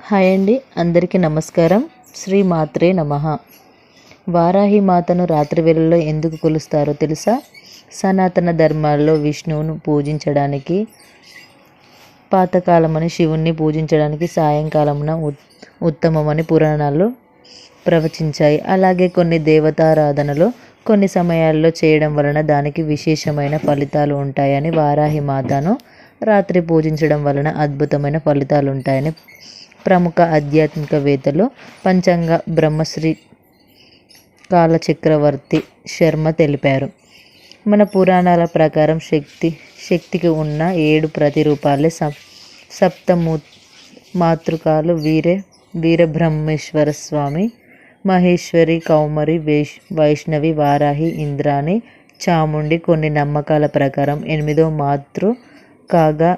Hi అండి అందరికీ నమస్కారం. శ్రీ మాత్రే నమ. వారాహి మాతను రాత్రి వేళల్లో ఎందుకు కొలుస్తారో తెలుసా? సనాతన ధర్మాల్లో విష్ణువును పూజించడానికి పాతకాలమని శివుణ్ణి పూజించడానికి సాయంకాలమున ఉత్తమమని పురాణాలు ప్రవచించాయి. అలాగే కొన్ని దేవతారాధనలు కొన్ని సమయాల్లో చేయడం వలన దానికి విశేషమైన ఫలితాలు ఉంటాయని వారాహి మాతను రాత్రి పూజించడం వలన అద్భుతమైన ఫలితాలు ఉంటాయని ప్రముఖ ఆధ్యాత్మికవేత్తలు పంచాంగ బ్రహ్మశ్రీ కాలచక్రవర్తి శర్మ తెలిపారు. మన పురాణాల ప్రకారం శక్తి శక్తికి ఉన్న ఏడు ప్రతిరూపాలే సప్ సప్తమూ మాతృకాలు వీరే వీరబ్రహ్మేశ్వర స్వామి మహేశ్వరి కౌమరి వైష్ వైష్ణవి వారాహి ఇంద్రాణి చాముండి కొన్ని నమ్మకాల ప్రకారం ఎనిమిదో మాతృ కాగా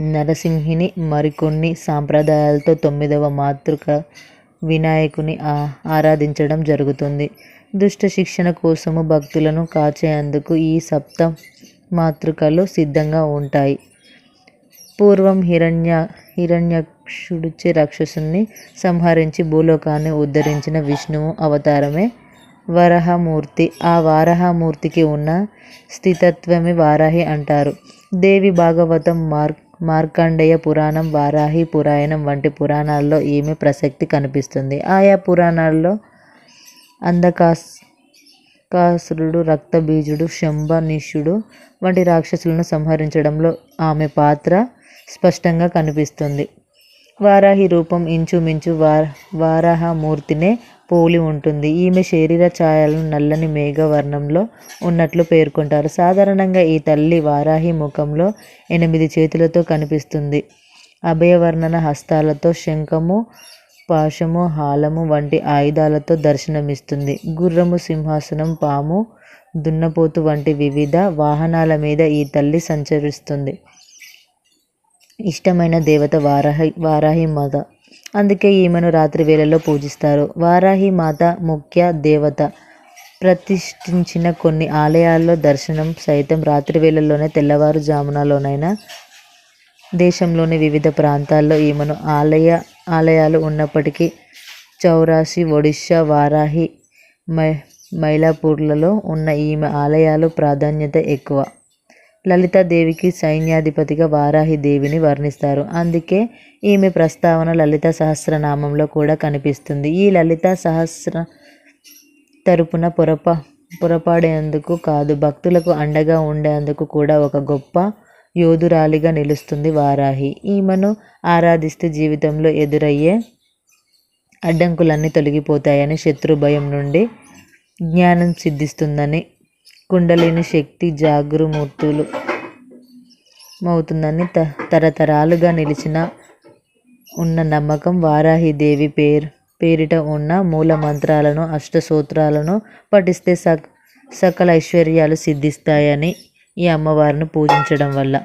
నరసింహిని మరికొన్ని సాంప్రదాయాలతో తొమ్మిదవ మాతృక వినాయకుని ఆ ఆరాధించడం జరుగుతుంది. దుష్ట శిక్షణ కోసము భక్తులను కాచేందుకు ఈ సప్త మాతృకలు సిద్ధంగా ఉంటాయి. పూర్వం హిరణ్య హిరణ్యక్షుడిచే రాక్షసుని సంహరించి భూలోకాన్ని ఉద్ధరించిన విష్ణువు అవతారమే వరహమూర్తి. ఆ వారాహమూర్తికి ఉన్న స్థితత్వమే వారాహి అంటారు. దేవి భాగవతం మార్క్ మార్కండేయ పురాణం వారాహి పురాయణం వంటి పురాణాల్లో ఈమె ప్రసక్తి కనిపిస్తుంది. ఆయా పురాణాల్లో అంధకాస్ కాసురుడు రక్తబీజుడు శంభనిషుడు వంటి రాక్షసులను సంహరించడంలో ఆమె పాత్ర స్పష్టంగా కనిపిస్తుంది. వారాహి రూపం ఇంచుమించు వార వారాహమూర్తినే పోలి ఉంటుంది. ఈమె శరీర ఛాయలను నల్లని మేఘవర్ణంలో ఉన్నట్లు పేర్కొంటారు. సాధారణంగా ఈ తల్లి వారాహి ముఖంలో ఎనిమిది చేతులతో కనిపిస్తుంది. అభయవర్ణన హస్తాలతో శంఖము పాశము హాలము వంటి ఆయుధాలతో దర్శనమిస్తుంది. గుర్రము సింహాసనం పాము దున్నపోతు వంటి వివిధ వాహనాల మీద ఈ తల్లి సంచరిస్తుంది. ఇష్టమైన దేవత వారాహి వారాహి మాత అందుకే ఈమెను రాత్రి వేళల్లో పూజిస్తారు. వారాహి మాత ముఖ్య దేవత ప్రతిష్ఠించిన కొన్ని ఆలయాల్లో దర్శనం సైతం రాత్రి వేళల్లోనే తెల్లవారుజామునలోనైనా దేశంలోని వివిధ ప్రాంతాల్లో ఈమెను ఆలయ ఆలయాలు ఉన్నప్పటికీ చౌరాసి ఒడిశా వారాహి మై మైలాపూర్లలో ఉన్న ఈమె ఆలయాలు ప్రాధాన్యత ఎక్కువ. లలితాదేవికి సైన్యాధిపతిగా వారాహి దేవిని వర్ణిస్తారు. అందుకే ఈమె ప్రస్తావన లలిత సహస్రనామంలో కూడా కనిపిస్తుంది. ఈ లలిత సహస్ర తరపున పొరపా పొరపాడేందుకు కాదు భక్తులకు అండగా ఉండేందుకు కూడా ఒక గొప్ప యోధురాలిగా నిలుస్తుంది వారాహి. ఈమెను ఆరాధిస్తే జీవితంలో ఎదురయ్యే అడ్డంకులన్నీ తొలగిపోతాయని శత్రు భయం నుండి జ్ఞానం సిద్ధిస్తుందని కుండలిని శక్తి జాగృమూర్తులు మవుతుందని త తరతరాలుగా నిలిచిన ఉన్న నమ్మకం వారాహిదేవి పేరు పేరిట ఉన్న మూల మంత్రాలను అష్టసూత్రాలను పఠిస్తే సక్ సకల ఐశ్వర్యాలు సిద్ధిస్తాయని ఈ అమ్మవారిని పూజించడం వల్ల.